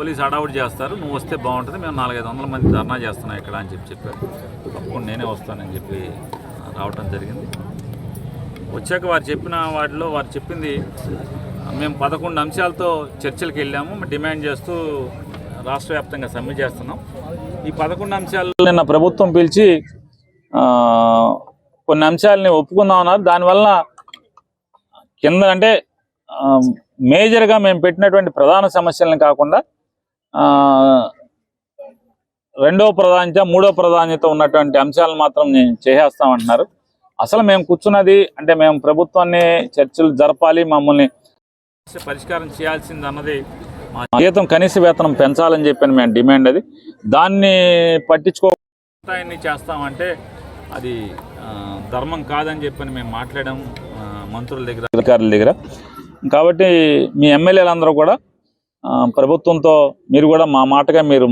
Police అడౌట్ చేస్తారు. నువ్వు వస్తే బాగుంటుంది. మేము నాలుగైదు వందల మంది ధర్నా చేస్తున్నాం ఇక్కడ అని చెప్పి చెప్పారు. తప్పకుండా నేనే వస్తానని చెప్పి రావటం జరిగింది. వచ్చాక వారు చెప్పిన వాటిలో వారు చెప్పింది మేము పదకొండు అంశాలతో చర్చలకు వెళ్ళాము. డిమాండ్ చేస్తూ రాష్ట్ర వ్యాప్తంగా సమ్మె చేస్తున్నాం. ఈ పదకొండు అంశాలు నిన్న ప్రభుత్వం పిలిచి కొన్ని అంశాలని ఒప్పుకుందామన్నారు దానివల్ల కింద అంటే మేజర్గా మేము పెట్టినటువంటి ప్రధాన సమస్యలను కాకుండా రెండవ రెండో ప్రాధాన్యత మూడో ప్రాధాన్యత ఉన్నటువంటి అంశాలను మాత్రం నేను చేసేస్తామంటున్నారు. అసలు మేము కూర్చున్నది అంటే మేము ప్రభుత్వాన్ని చర్చలు జరపాలి మమ్మల్ని పరిష్కారం చేయాల్సింది అన్నది జీతం కనీస వేతనం పెంచాలని చెప్పిన మేము డిమాండ్ అది. దాన్ని పట్టించుకోని చేస్తామంటే అది ధర్మం కాదని చెప్పని మేము మాట్లాడాం మంత్రుల దగ్గర అధికారుల దగ్గర. కాబట్టి మీ ఎమ్మెల్యేలందరూ కూడా ప్రభుత్వంతో మీరు కూడా మా మాటగా మీరు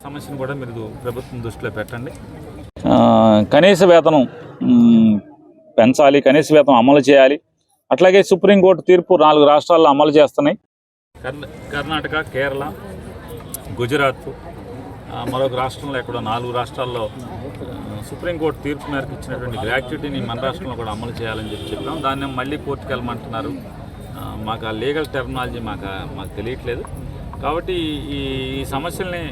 సమస్యను కూడా మీరు ప్రభుత్వం దృష్టిలో పెట్టండి. కనీస వేతనం పెంచాలి కనీస వేతనం అమలు చేయాలి. అట్లాగే సుప్రీంకోర్టు తీర్పు నాలుగు రాష్ట్రాల్లో అమలు చేస్తున్నాయి. కర్ణ- కర్ణాటక కేరళ గుజరాత్ మరొక రాష్ట్రంలో ఎక్కడో నాలుగు రాష్ట్రాల్లో సుప్రీంకోర్టు తీర్పు మేరకు ఇచ్చినటువంటి గ్రాట్యుటీని మన రాష్ట్రంలో కూడా అమలు చేయాలని చెప్పి చెప్పాం. దాన్ని మళ్ళీ కోర్టుకు వెళ్ళమంటున్నారు మాకు ఆ లీగల్ టెర్మినాలజీ మాకు మాకు తెలియట్లేదు. కాబట్టి ఈ ఈ సమస్యల్ని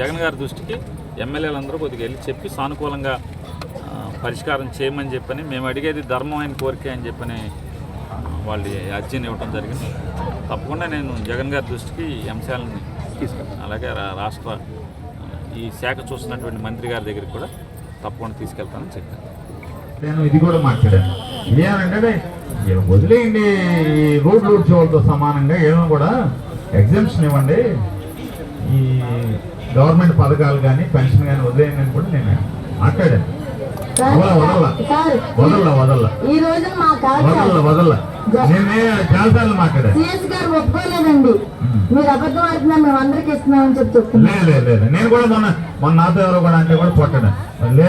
జగన్ గారి దృష్టికి ఎమ్మెల్యేలందరూ కొద్దిగా వెళ్ళి చెప్పి సానుకూలంగా పరిష్కారం చేయమని చెప్పని మేము అడిగేది ధర్మమైన కోరిక అని చెప్పని వాళ్ళు అర్జీని ఇవ్వడం జరిగింది. తప్పకుండా నేను జగన్ గారి దృష్టికి ఈ అంశాలని తీసుకెళ్తాను. అలాగే రాష్ట్ర ఈ శాఖ చూస్తున్నటువంటి మంత్రి గారి దగ్గరికి కూడా తప్పకుండా తీసుకెళ్తానని చెప్పాను. నేను ఇది కూడా మాట్లాడాను. వదిలేయండి. ఈ రోడ్లు ఊడ్చే వాళ్ళతో సమానంగా ఏమో కూడా ఎగ్జామ్షన్ ఇవ్వండి. ఈ గవర్నమెంట్ పథకాలు కానీ పెన్షన్ కానీ వదిలేయండి అని కూడా నేను మాట్లాడాను. నేనే చాలాసార్లు మాట్లాడాను. సిఎస్ గారు ఒప్పుకోలేదండి. మీరు అబద్ధం ఆడుతున్నా మేము అందరికి ఇస్తున్నామని చెప్పి చెప్తున్నాం లే లే లేదు నేను కూడా మొన్న మొన్న నాతో ఎవరో కూడా అంటే కూడా పొట్టడా లే